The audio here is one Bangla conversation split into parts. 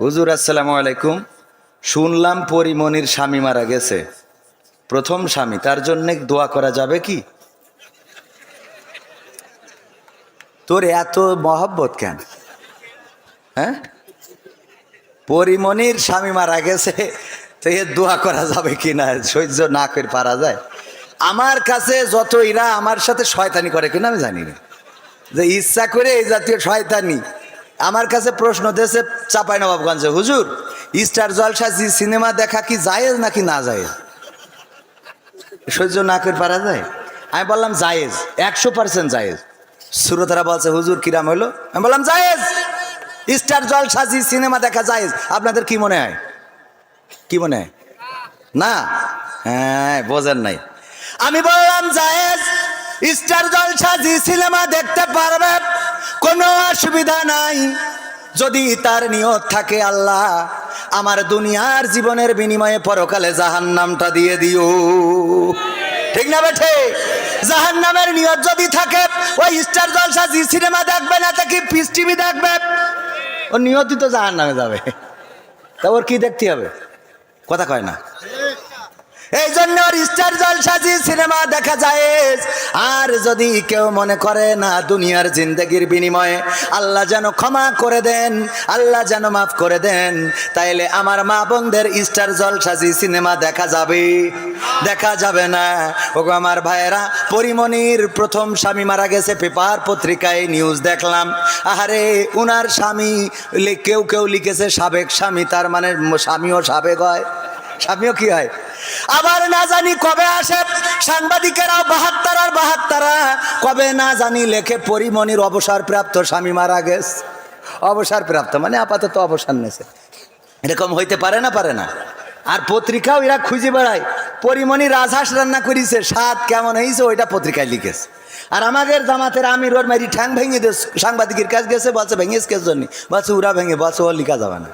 হুজুর, আসসালামু আলাইকুম। শুনলাম পরিমণির স্বামী মারা গেছে। প্রথম স্বামী, তার জন্য দোয়া করা যাবে কি? তোর এত মহব্বত কেন? হ্যাঁ? পরিমণির স্বামী মারা গেছে, তো এর দোয়া করা যাবে কি না? সহ্য না করে পারা যায়। আমার কাছে যত এরা আমার সাথে শয়তানি করে কিনা আমি জানি না। যে ইচ্ছা করে এই জাতীয় শয়তানি আমার কাছে প্রশ্ন দিয়েছে চাপাই নবাবগঞ্জে, হুজুর, স্টার জলসা জি সিনেমা দেখা কি জায়েজ নাকি না জায়েজ? সহ্য না করে পারা যায়। আমি বললাম, জায়েজ, একশো পার্সেন্ট জায়েজ। শ্রোতারা বলছে, হুজুর কিরাম হলো আমি বললাম, জায়েজ। স্টার জলসা জি সিনেমা দেখা জায়েজ। আপনাদের কি মনে হয়? কি মনে হয়? না? হ্যাঁ বোঝেন নাই। আমি বললাম, জায়েজ, স্টার জলসা জি সিনেমা দেখতে পারবে। কোনো অসুবিধা নাই। যদি তার নিয়ত থাকে আল্লাহ, আমার দুনিয়ার জীবনের বিনিময়ে পরকালে জাহান নামটা দিয়ে দিও। ঠিক না বেঠে? জাহান নামের নিয়ত যদি থাকে, ওই স্টার জলসা জি সিনেমা দেখবে না তা কি পিস টিভি দেখবে। ও নিয়তই তো জাহান নামে যাবে। তা ওর কি দেখতে হবে? কথা কয় না। এই জন্য স্টার জল সাজি সিনেমা দেখা যায়। আর যদি কেউ মনে করে না দুনিয়ার জিন্দগির বিনিময়ে, আল্লাহ যেন ক্ষমা করে দেন, আল্লাহ যেন মাফ করে দেন, তাইলে আমার মা বোনদের স্টার জল সাজি সিনেমা দেখা যাবে। দেখা যাবে না। ওগো আমার ভাইয়েরা পরিমণির প্রথম স্বামী মারা গেছে পেপার পত্রিকায় নিউজ দেখলাম। আহারে, উনার স্বামী কেউ কেউ লিখেছে সাবেক স্বামী, তার মানে স্বামীও সাবেক হয়। স্বামীও কি হয়? আবার না জানি কবে আসে। সাংবাদিকেরা, বাহাত্তর আর বাহাত্তরা, কবে না জানি লেখে পরিমণির অবসরপ্রাপ্ত স্বামী মারা গেছে। অবসরপ্রাপ্ত মানে আপাতত অবসর নেছে। এরকম হইতে পারে না পারে না। আর পত্রিকাও এরা খুঁজে বেড়ায়। পরিমণি রাজহাঁস রান্না করিছে, স্বাদ কেমন হয়েছে ওইটা পত্রিকায় লিখেছে। আর আমাদের জামাতের আমির ওর মারি ঠ্যাং ভেঙে দিয়ে সাংবাদিকের কাছে গেছে, বলছে, ভেঙেছ কেস জন্য? বলছে উরা ভেঙে বলছে, ও লিখা যাবে না।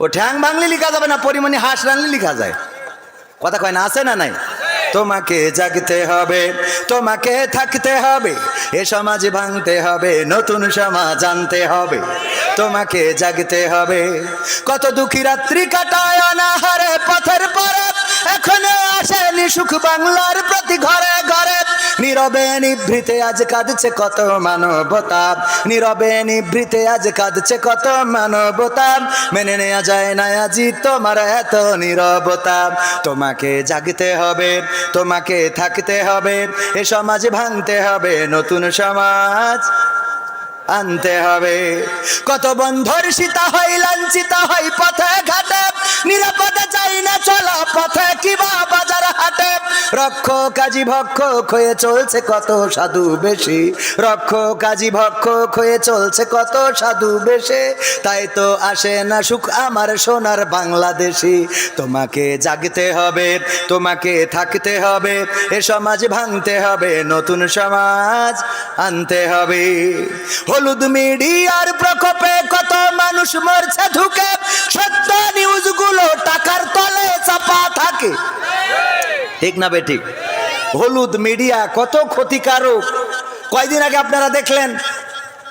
ও ঠ্যাং ভাঙলে লিখা যাবে না, পরিমণি হাঁস রানলে লিখা যায়। কথা কয় না, আছে না নাই? তোমাকে জাগতে হবে, তোমাকে থাকতে হবে, এ সমাজ ভাঙতে হবে, নতুন সমাজ আনতে হবে। তোমাকে জাগতে হবে, কত দুঃখী রাত্রি কাটায় অনাহারে পথের পরে এখনও আসেনি সুখ বাংলার প্রতি ঘরে ঘরে নীরবে নিভৃতে আজ কাঁদছে কত মানবতা। নীরবে নিভৃতে আজ কাঁদছে কত মানবতা। মেনে নেয়া যায় না আজি তোমার এত নীরবতা। তোমাকে জাগতে হবে, তোমাকে থাকতে হবে, এ সমাজ ভাঙতে হবে, নতুন সমাজ আনতে হবে। কত বন্ধর সীতা হয়, লাঞ্ছিতা হয়, পথে ঘাটে। নিরাপদে চাই না চলা পথে কিবা বাজার হাটে। রক্ষ কাজী ভক্ষ হয়ে চলছে কত সাধু বেশি। রক্ষ কাজী ভক্ষ হয়ে চলছে কত সাধু বেশে। তাই তো আসে না সুখ আমার সোনার বাংলাদেশি। তোমাকে জাগতে হবে, তোমাকে থাকতে হবে, এ সমাজ ভাঙতে হবে, নতুন সমাজ আনতে হবে। হলুদ মিডিয়ার প্রকোপে কত মানুষ মরছে ঢুকে সত্য নিউজগুলো টাকার তলে চাপা থাকে। ঠিক না বে ঠিক হলুদ মিডিয়া কত ক্ষতিকারক। কয়দিন আগে আপনারা দেখলেন,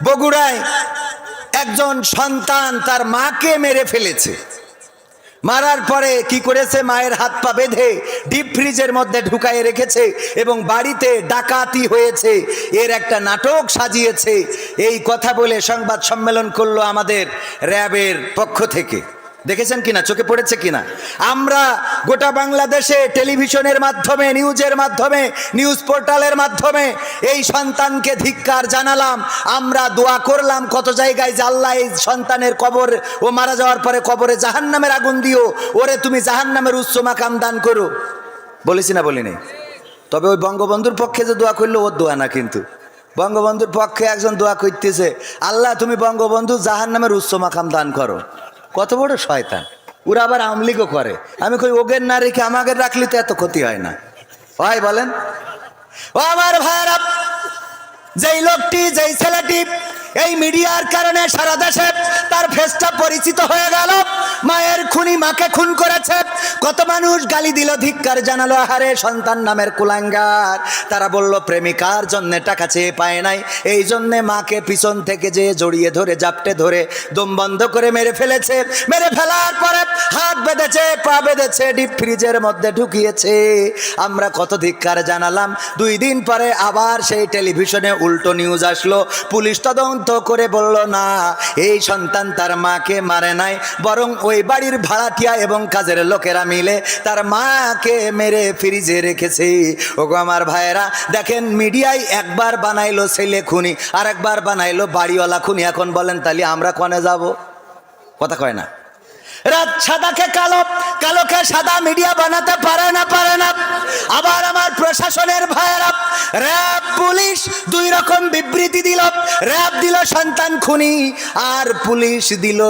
বগুড়ায় একজন সন্তান তার মাকে মেরে ফেলেছে। মারার পরে কি করেছে? মায়ের হাত পা বেঁধে ডিপ ফ্রিজের মধ্যে ঢুকায় রেখেছে এবং বাড়িতে ডাকাতি হয়েছে। এর একটা নাটক সাজিয়েছে। এই কথা বলে সংবাদ সম্মেলন করল আমাদের র্যাবের পক্ষ থেকে। দেখেছেন কিনা? চোখে পড়েছে কিনা? আমরা গোটা বাংলাদেশে টেলিভিশনের মাধ্যমে, নিউজের মাধ্যমে, নিউজ পোর্টালের মাধ্যমে এই সন্তানকে ধিক্কার জানালাম। আমরা দোয়া করলাম কত জায়গায় আল্লাহ এই সন্তানের কবর ও মারা যাওয়ার পরে কবরে জাহান্নামের আগুন দিও। ওরে, তুমি জাহান্নামের উচ্চ মাকাম দান করো। বলেছি না, বলিনি? তবে ওই বঙ্গবন্ধুর পক্ষে যে দোয়া করল, ওর দোয়া না কিন্তু। বঙ্গবন্ধুর পক্ষে একজন দোয়া করতেছে, আল্লাহ, তুমি বঙ্গবন্ধু জাহান্নামের উচ্চ মাকাম দান করো। কত বড় শয়তান। ওরা আবার আমলিগও করে। আমি কই, ওগের না রেখে আমাকে রাখলে তো এত ক্ষতি হয় না। ভাই বলেন। ও আমার ভাইরা যেই লোকটি, যেই ছেলেটি এই মিডিয়ার কারণে সারা দেশে তার ফেসটা পরিচিত হয়ে গেল। মায়ের খুনি মাকে খুন করেছে। কত মানুষ গালি দিল, ধিক্কার জানালো, আহারে, সন্তান নামের কুলাঙ্গার। তারা বলল, প্রেমিকার জন্যে টাকা চেয়ে পায় নাই। এই জন্যে মাকে পিছন থেকে যে জড়িয়ে ধরে, জাপটে ধরে দম বন্ধ করে মেরে ফেলেছে। মেরে ফেলার পরে হাত বেঁধেছে, পা বেঁধেছে ডিপ ফ্রিজের মধ্যে ঢুকিয়েছে। আমরা কত ধিক্কার জানালাম। দুই দিন পরে আবার সেই টেলিভিশনে উল্টো নিউজ আসলো। পুলিশ তদন্ত করে বলল, না, এই সন্তান তার মাকে মারে নাই, বরং ওই বাড়ির ভাড়াটিয়া এবং কাজের লোকেরা মিলে তার মাকে মেরে ফ্রিজে রেখেছে। ওগো আমার ভাইয়েরা, দেখেন, মিডিয়ায় একবার বানাইলো ছেলে খুনি আর একবার বানাইলো বাড়িওয়ালা খুনি। এখন বলেন, তাহলে আমরা কনে যাব? কথা কয় না। রাত সাদাকে কালো, কালোকে সাদা মিডিয়া বানাতে পারে না পারে না। আবার আমার প্রশাসনের ভাইয়েরা, র্যাব, পুলিশ দুই রকম বিবৃতি দিল। র্যাব দিল সন্তান খুনি, আর পুলিশ দিল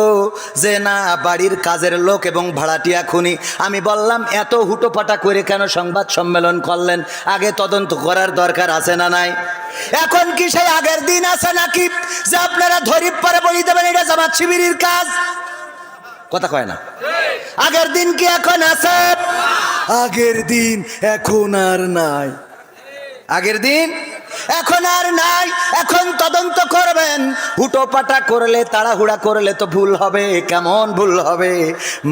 যে না, বাড়ির কাজের লোক এবং ভাড়াটিয়া খুনি। আমি বললাম, এত হুটোপাটা করে কেন সংবাদ সম্মেলন করলেন? আগে তদন্ত করার দরকার আছে না নাই? এখন কি সেই আগের দিন আছে নাকি? যে আপনারা ধরিপ পরে বলি দেবেন, এটা জামাত শিবিরের কাজ। কথা কয় না। আগের দিন কি এখন আছে? আগের দিন এখন আর নাই। আগের দিন এখন আর নাই। এখন তদন্ত করবেন। হুটোপাটা করলে, তাড়াহুড়া করলে তো ভুল হবে। কেমন ভুল হবে?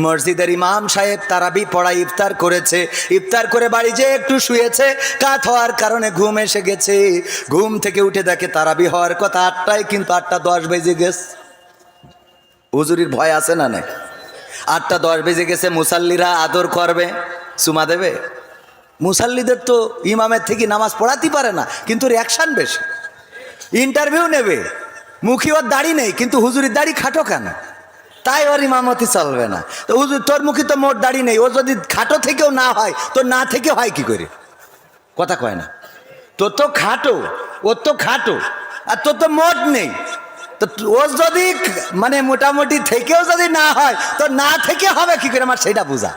মসজিদের ইমাম সাহেব তারাবি পড়া ইফতার করেছে। ইফতার করে বাড়ি যেয়ে একটু শুয়েছে। কাত হওয়ার কারণে ঘুম এসে গেছে। ঘুম থেকে উঠে দেখে তারাবি হওয়ার কথা আটটায়, কিন্তু আটটা দশ বেজে গেছে। হুজুরির ভয় আছে না নাই? আটটা দশ বেজে গেছে, মুসাল্লিরা আদর করবে। চুমা দেবে? মুসাল্লিদের তো ইমামের থেকে নামাজ পড়াতে পারে না, কিন্তু রিয়াকশান বেশি। ইন্টারভিউ নেবে। মুখী ওর দাড়ি নেই, কিন্তু হুজুরির দাড়ি খাটো কেন? তাই ওর ইমামতি চলবে না। তো হুজুর, তোর মুখী তো মোট দাড়ি নেই, ও যদি খাটো থেকেও না হয়, তো না থেকে হয় কি করে? কথা কয় না। তোর তো খাটো, ওর তো খাটো, আর তোর তো মোট নেই। তো ও যদি মানে মোটামুটি থেকেও যদি না হয়, তো না থেকে হবে কি করে? আমার সেটা বোঝা।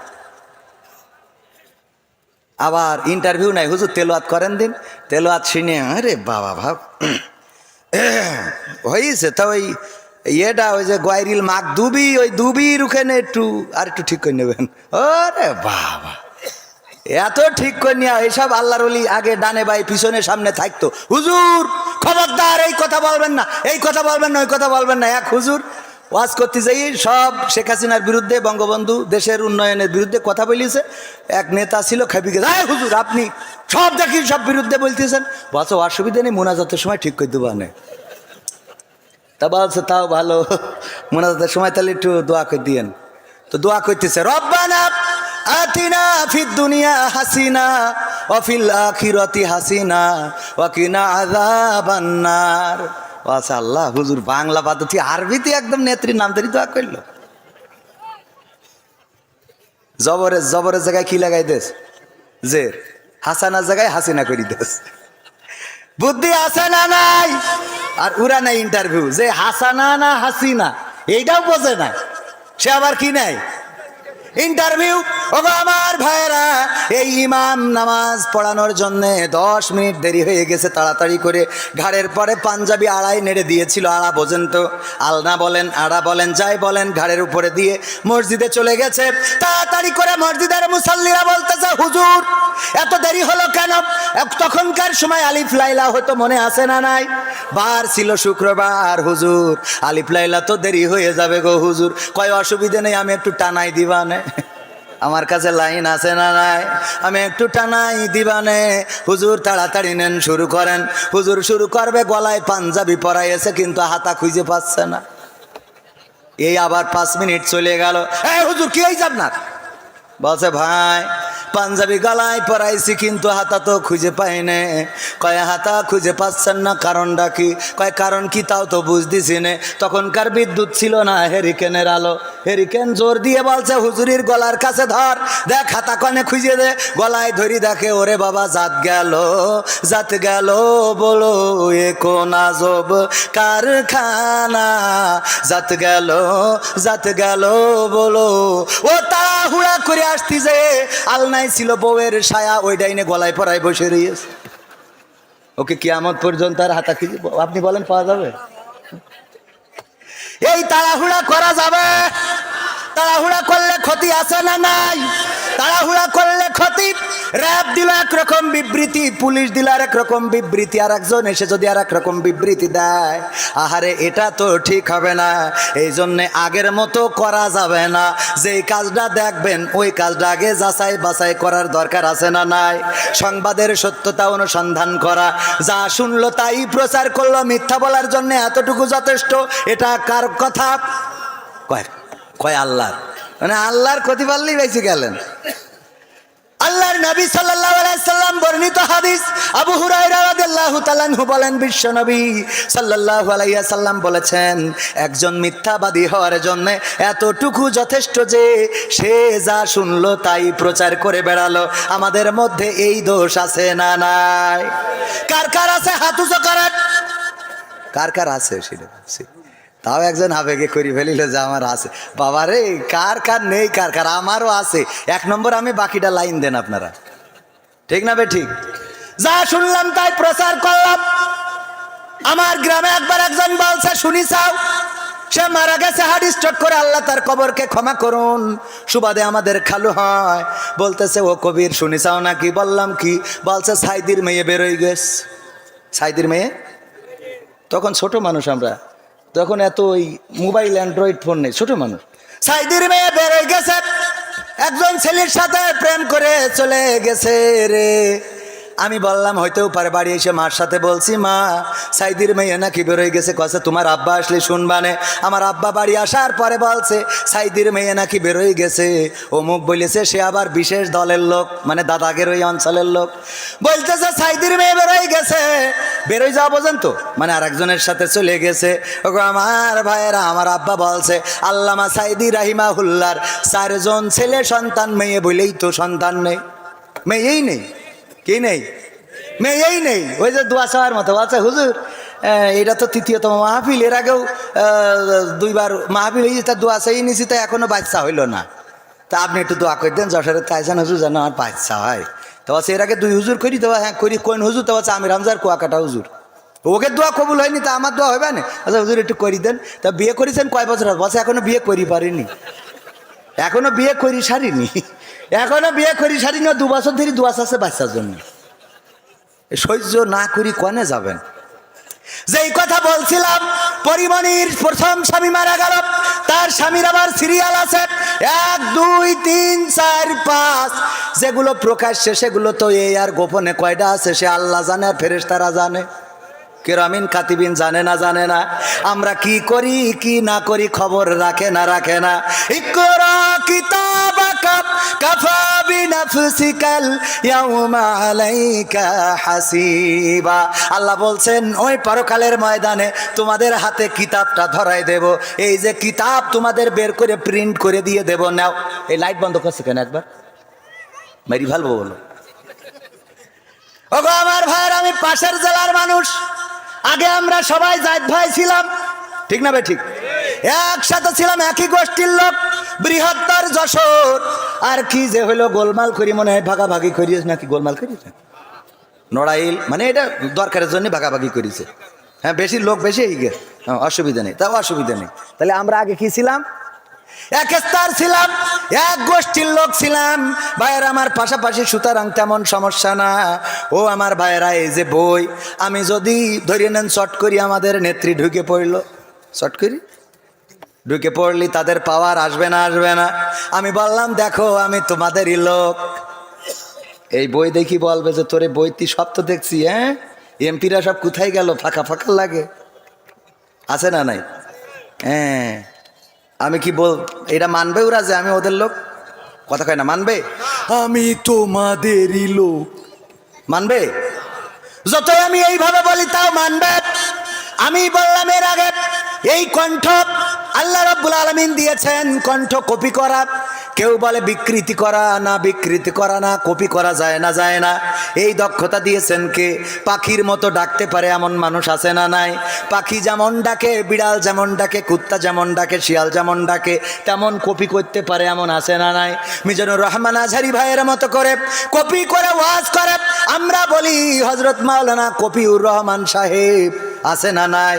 আবার ইন্টারভিউ নাই, হুজুর তেলোয়াত করেন দিন। তেলোয়াত শুনে, আরে বাবা ভাব হয়েছে তা ওই ইয়েটা, ওই যে গোয়াইরিল মাক দুবি ওই দুবির ওখানে একটু, আর একটু ঠিক করে নেবেন। ওরে বাবা। এত ঠিক করে এসব আল্লাহর অলি আগে ডানে বাই পিছনে সামনে থাকতো। হুজুর, খবরদার, এই কথা বলবেন না, এই কথা বলবেন না, ওই কথা বলবেন না। এক হুজুর ওয়াজ করতে যাই সব শেখ হাসিনার বিরুদ্ধে, বঙ্গবন্ধু দেশের উন্নয়নের বিরুদ্ধে কথা বলিয়েছে এক নেতা ছিল খাবিকে আয় হুজুর, আপনি সব দেখি, সব বিরুদ্ধে বলতেছেন। বলছো, অসুবিধা নেই, মোনাজাতের সময় ঠিক করে দেবো আনে। তা বলছে, তাও ভালো, মোনাজাতের সময় তাহলে একটু দোয়া করে দিয়েন। তো দোয়া করতেছে, রব্বানা আতিনা ফিদ দুনিয়া হাসিনা অফিল আখিরতি হাসিনা ওয়াকিনা আযাবান্নার। আচ্ছা আল্লাহ, হুজুর, বাংলা পদ্ধতি আরবিতে একদম নেত্রীর নাম ধরে দোয়া করল। জবরে জবরের জায়গায় কি লাগাই দেস? জের। হাসানার জায়গায় হাসিনা করি দেস। বুদ্ধি আছে না নাই? আর উরা নাই ইন্টারভিউ যে হাসানা না হাসিনা, এইটাও বোঝে না। সে আবার কি নাই ইন্টারভিউ ওগো আমার ভাইরা এই ইমাম নামাজ পড়ানোর জন্য দশ মিনিট দেরি হয়ে গেছে তাড়াতাড়ি করে। ঘাড়ের পরে পাঞ্জাবি আড়াই নেড়ে দিয়েছিল, আড়া বোঝেন তো। আলনা বলেন, আড়া বলেন, যাই বলেন, ঘাড়ের উপরে দিয়ে মসজিদে চলে গেছে। তাড়াতাড়ি করে মসজিদের মুসাল্লিরা বলতেছে, হুজুর, এত দেরি হলো কেন? তখনকার সময় আলিফ লাইলা হয়তো মনে আসে না নাই? বার ছিল শুক্রবার, হুজুর, আলিফ লাইলা তো দেরি হয়ে যাবে গো, হুজুর। কয় অসুবিধে নেই, আমি একটু টানাই দিবা দিবানে। আমার কাছে লাইন আছে না নাই? আমি একটু টানাই দিবানে। হুজুর তাড়াতাড়ি নেন, শুরু করেন। হুজুর শুরু করবে, গলায় পাঞ্জাবি পরাইয়েছে, কিন্তু হাতা খুঁজে পাচ্ছে না। এই আবার পাঁচ মিনিট চলে গেল। হ্যাঁ হুজুর, কি হয়েছে আপনার? বলছে, ভাই পাঞ্জাবি গলায় পরাইছি, কিন্তু হাতা তো খুঁজে পাই নে। কয়, হাতা খুঁজে পাচ্ছেন না কারণটা কি? কয়, কারণ কি তাও তো বুঝতেছি নে। তখনকার বিদ্যুৎ ছিল না, হেরিকেনের আলো। হেরিকেন জোর দিয়ে বলছে, হুজুরির গলার কাছে ধর, দেখ হাতা কনে খুঁজে দে। গলায় ধরি দেখে, ওরে বাবা, জাত গেল জাত গেল বলো, এ কোন আজব কারখানা। জাত গেল জাত গেল বলো। ও তাড়াহুড়া করে আসতি যে আলনাই ছিল বউয়ের সায়া, ওই ডাইনে গলায় পরায় বসে রয়েছে ওকে কিয়ামত পর্যন্ত আর হাতা কি আপনি বলেন, পাওয়া যাবে? এই তাড়াহুড়া করা যাবে? তাড়াহুড়া করলে ক্ষতি আছে না নাই? তাড়াহুড়া করলে ক্ষতি। র্যাব দিল একরকম বিবৃতি, পুলিশ দিল আর একরকম বিবৃতি আর একজন এসে যদি আর একরকম বিবৃতি দেয়, আহারে এটা তো ঠিক হবে না। এই জন্যে আগের মতো করা যাবে না। যেই কাজটা দেখবেন, ওই কাজটা আগে যাচাই বাছাই করার দরকার আছে না নাই? সংবাদের সত্যতা অনুসন্ধান করা। যা শুনলো তাই প্রচার করল, মিথ্যা বলার জন্য এতটুকু যথেষ্ট, এটা কার কথা? কয় কয় আল্লাহর? মানে আল্লাহর ক্ষতি পারলেই বেঁচে গেলেন। আল্লাহর নবী সাল্লাম বর্ণিত হাদিস আবু তাআলা বলেন, বিশ্ব নবী সাল্লাল্লাহু আলাইহি সাল্লাম বলেছেন, একজন মিথ্যাবাদী হওয়ার জন্য এতটুকু যথেষ্ট যে সে যা শুনলো তাই প্রচার করে বেড়ালো। আমাদের মধ্যে এই দোষ আছে না নাই? কার কার আছে হাত উঁচু করেন কার কার আছে? সেটা। তাও একজন আবেগে করি ফেলিল যে আমার আছে। বাবা রে কার কার নেই, কার কার? আমারও আছে। এক নম্বর আমি বাকিটা লাইন দেন আপনারা। ঠিক না বে, ঠিক? যা শুনলাম তাই প্রচার করলাম। আমার গ্রামে একবার একজন বলছে, শুনি চাও সে মারা গেছে হার্ট স্ট্রোক করে, আল্লাহ তার কবরকে ক্ষমা করুন। সুবাদে আমাদের খালু হয়। বলতেছে, ও কবির, শুনি চাও নাকি? বললাম কি? বলছে, সাইদির মেয়ে বেরোই গেছে। সাইদির মেয়ে? তখন ছোট মানুষ আমরা। তখন এত ওই মোবাইল অ্যান্ড্রয়েড ফোন নেই, ছোট মানুষ। সাইদির মেয়ে বেড়ে গেছে, একজন ছেলের সাথে প্রেম করে চলে গেছে রে। আমি বললাম, হইতেও পারে, বাড়ি এসে মার সাথে বলছি, মা, সাইদির মেয়ে নাকি বেরোয় গেছে কছে তোমার আব্বা আসলে শুনবানে। আমার আব্বা বাড়ি আসার পরে বলছে, সাইদির মেয়ে নাকি বেরোয় গেছে। অমুক বলেছে, সে আবার বিশেষ দলের লোক মানে দাদাগের ওই অঞ্চলের লোক। বলতেছে, সাইদির মেয়ে বেরোয় গেছে। বেরোয় যাওয়া বোঝেন তো মানে আরেকজনের সাথে চলে গেছে। ওগো আমার ভাইয়েরা, আমার আব্বা বলছে, আল্লামা সাইদি রাহিমাহুল্লার চারজন ছেলে সন্তান, মেয়ে বলেই তো সন্তান নেই। মেয়েই নেই। কি নেই? মেয়েই নেই। ওই যে দোয়া চাওয়ার মতো। বলছে হুজুর এটা তো তৃতীয়তম মাহফিল। এর আগেও দুইবার মাহফিল হয়েছে, তা দোয়া চাই নিছি, তা এখনও বাচ্চা হইল না। তা আপনি একটু দোয়া করে দেন, যশোরে তাইজান হুজুর যেন আমার বাচ্চা হয়। তো বলছে এর আগে দুই হুজুর করি, তো হ্যাঁ করি কোন হুজুর? তো বলছে আমি রামজার কুয়াকাটা হুজুর। ওকে দোয়া কবুল হয়নি, তা আমার দোয়া হবে না? আচ্ছা হুজুর, একটু করি দেন। তা বিয়ে করেছেন কয় বছর? হবে? বলছে এখনও বিয়ে করি পারিনি। এখনও বিয়ে করি সারিনি। এখনও বিয়ে করি সারিনি ও দু বছর ধরে দুয়াশ আছে বাচ্চার জন্য। সহ্য না করি কনে যাবেন? যেই কথা বলছিলাম পরিমণির প্রথম স্বামী মারা গেল, তার স্বামীর আবার সিরিয়াল আছে। এক, দুই, তিন, চার, পাঁচ। যেগুলো প্রকাশ্যে, সেগুলো তো এই আর গোপনে কয়টা আছে, সে আল্লাহ জানে আর ফেরেশতারা জানে। কেরামিন কাতিবিন জানে না জানে না। আমরা কি করি, কি না করি, খবর রাখে না রাখে না। ইকরা কিতাবাকা কাফা বিনাফসিকাল ইয়াউমা আলাইকা হাসিবা। আল্লাহ বলছেন, ওই পরকালের ময়দানে তোমাদের হাতে কিতাবটা ধরাই দেব। এই যে কিতাব তোমাদের বের করে প্রিন্ট করে দিয়ে দেব। নাও, এই লাইট বন্ধ করছে কেন একবার? মেরি ভালো বলো। ওগো আমার ভাইয়ের, আমি পাশের জেলার মানুষ। আগে আমরা সবাই জায়দ ভাই ছিলাম। ঠিক না ভাই ঠিক? একসাথে ছিলাম, একই গোষ্ঠীর লোক। বৃহত্তর যশোর। আর কি যে হলো গোলমাল করি মনে হয় ভাগাভাগি করিস নাকি গোলমাল করিস নড়াইল মানে এটা দরকারের জন্য ভাগাভাগি করেছে হ্যাঁ বেশি লোক বেশি এই হ্যাঁ, অসুবিধা নেই তাও অসুবিধা নেই। তাহলে আমরা আগে কি ছিলাম? এক স্তর ছিলাম এক গোষ্ঠীর লোক ছিলাম। ভাইয়ের আমার পাশাপাশি সুতরাং তেমন সমস্যা না। ও আমার ভাইয়েরা এই যে বই আমি যদি ধরে নেন শর্ট করি আমাদের নেত্রী ঢুকে পড়ল। শর্ট করি? ঢুকে পড়লি, তাদের পাওয়ার আসবে না আসবে না। আমি বললাম, দেখো, আমি তোমাদেরই লোক। এই বই দেখি বলবে যে, তোরে বই তুই সব তো দেখছি হ্যাঁ? এমপিরা সব কোথায় গেল? ফাঁকা ফাঁকা লাগে। আছে না নাই? হ্যাঁ। আমি কি বল এটা মানবে ওরা যে আমি ওদের লোক? কথা কয় না, মানবে? আমি তোমাদেরই লোক। মানবে? যতই আমি এইভাবে বলি, তাও মানবে। আমি বললাম এর আগে, এই কণ্ঠ আল্লাহ রাব্বুল আলমিন দিয়েছেন কণ্ঠ কপি করা। কেউ বলে বিকৃতি করা না, বিকৃতি করা না, কপি করা যায় না যায় না। এই দক্ষতা দিয়েছেন কে? পাখির মতো ডাকতে পারে এমন মানুষ আছে না নাই? পাখি যেমন ডাকে, বিড়াল যেমন ডাকে, কুত্তা যেমন ডাকে, শিয়াল যেমন ডাকে, তেমন কপি করতে পারে এমন আছে না নাই? মিজানুর রহমান আজহারি ভাইয়ের মতো করে কপি করে ওয়াজ করে। আমরা বলি হজরত মাওলানা কপিউর রহমান সাহেব আছে না নাই?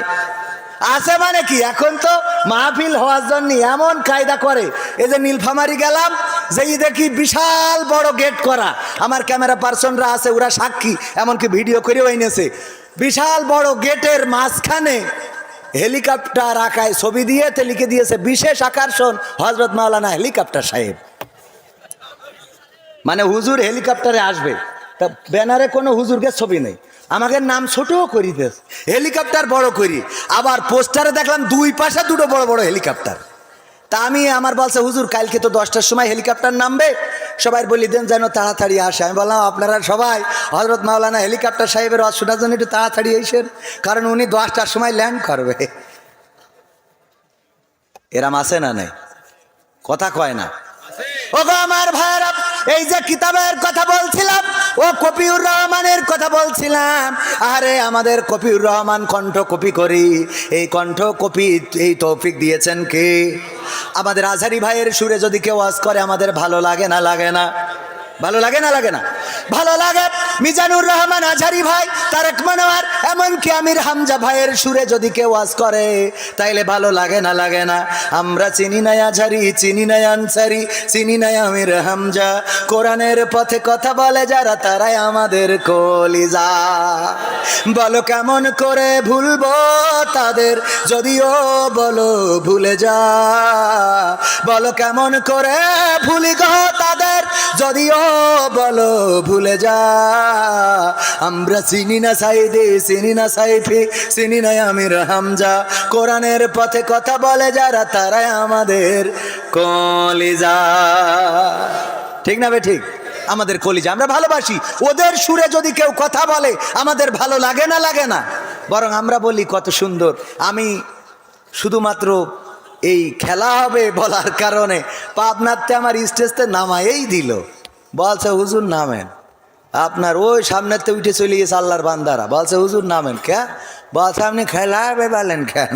আছে মানে কি? এখন তো মাহফিল হওয়ার জন্য এমন কায়দা করে। এই যে নীলফামারি গেলাম যেই দেখি বিশাল বড় গেট করা। আমার ক্যামেরা পার্সনরা আছে, ওরা সাক্ষী, এমনকি ভিডিও করেও এনেছে। বিশাল বড় গেটের মাঝখানে হেলিকপ্টার আঁকায় ছবি দিয়ে তে লিখে দিয়েছে, বিশেষ আকর্ষণ হজরত মাওলানা হেলিকপ্টার সাহেব। মানে হুজুর হেলিকপ্টারে আসবে। তা ব্যানারে কোনো হুজুরকে ছবি নেই। আমাকে নাম ছোটও করি দেশ হেলিকপ্টার বড় করি। আবার পোস্টারে দেখলাম দুই পাশে দুটো বড় বড় হেলিকপ্টার। তা আমি, আমার বলছে, হুজুর, কালকে তো দশটার সময় হেলিকপ্টার নামবে। সবাই বলি, দেন যেন তাড়াতাড়ি আসে। আমি বললাম, আপনারা সবাই, হজরত মাওলানা হেলিকপ্টার সাহেবের শোনার জন্য একটু তাড়াতাড়ি এসেন, কারণ উনি দশটার সময় ল্যান্ড করবে। এরাম আছে না নাই? কথা কয় না। ও আমার ভাইয়েরা এই যে কিতাবের কথা বলছিলাম, ও কপিউর রহমানের কথা বলছিলাম, আরে আমাদের কপিউর রহমান কণ্ঠ কপি করি, এই কণ্ঠ কপি, এই তৌফিক দিয়েছেন কে? আমাদের আজহারি ভাইয়ের সুরে যদি কেউ আজ করে, আমাদের ভালো লাগে না লাগে না। ভালো লাগে না লাগে না? ভালো লাগে মিজানুর রহমান আজহারি ভাই, তারেক মনোয়ার, এমনকি আমির হামজা ভাইয়ের সুরে যদি কেউ ওয়াজ করে, তাইলে ভালো লাগে না লাগে না? আমরা চিনি নাই আজহারি চিনি নাই আনসারি, চিনি নাই আমির হামজা। কোরআনের পথে কথা বলে যারা, তারাই আমাদের কলিজা। বলো কেমন করে ভুলবো তাদের, যদিও বলো ভুলে যা। বলো কেমন করে ভুলি গো তাদের, যদিও বলো, ভুলে যা। আমরা চিনি না সাইদে, চিনি না সাইফি, চিনি না আমির হামজা। কোরআনের পথে কথা বলে যারা, তারাই আমাদের কলিজা। ঠিক না বে, ঠিক? আমাদের কলিজা, আমরা ভালোবাসি। ওদের সুরে যদি কেউ কথা বলে, আমাদের ভালো লাগে না লাগে না। বরং আমরা বলি, কত সুন্দর। আমি শুধুমাত্র এই খেলা হবে বলার কারণে পাবনাতে আমার স্টেজতে নামায়েই দিল। বলছে, হুজুর, নামেন। আপনার ওই সামনেতে উঠে চলে গেছে আল্লাহর বান্দারা। বলছে, হুজুর, নামেন কে? বলছে, আপনি খেলা বলেন কেন?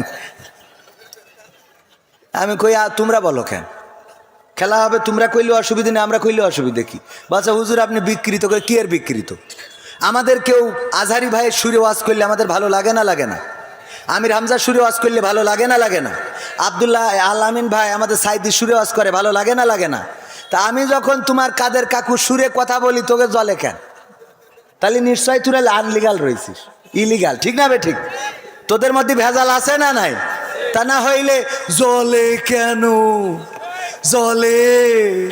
আমি কই, আর তোমরা বলো কেন? খেলা হবে, তোমরা কইলে অসুবিধা নেই, আমরা কইলে অসুবিধা কি? বাচ্চা হুজুর, আপনি বিকৃত করে, কি আর বিকৃত? আমাদের কেউ আজহারি ভাইয়ের সুরে ওয়াজ করলে আমাদের ভালো লাগে না লাগে না? আমির হামজা সুরে ওয়াজ করলে ভালো লাগে না লাগে না? আবদুল্লাহ আলামিন ভাই আমাদের সাইদি সুরে ওয়াজ করে, ভালো লাগে না লাগে না? তা আমি যখন তোমার কাদের কাকু সুরে কথা বলি, তোকে জলে কেন? তাহলে নিশ্চয় তুই আনলিগাল রয়েছিস। ইলিগাল ঠিক না বে ঠিক? তোদের মধ্যে ভেজাল আছে না নাই? তা না হইলে জলে কেন? জলে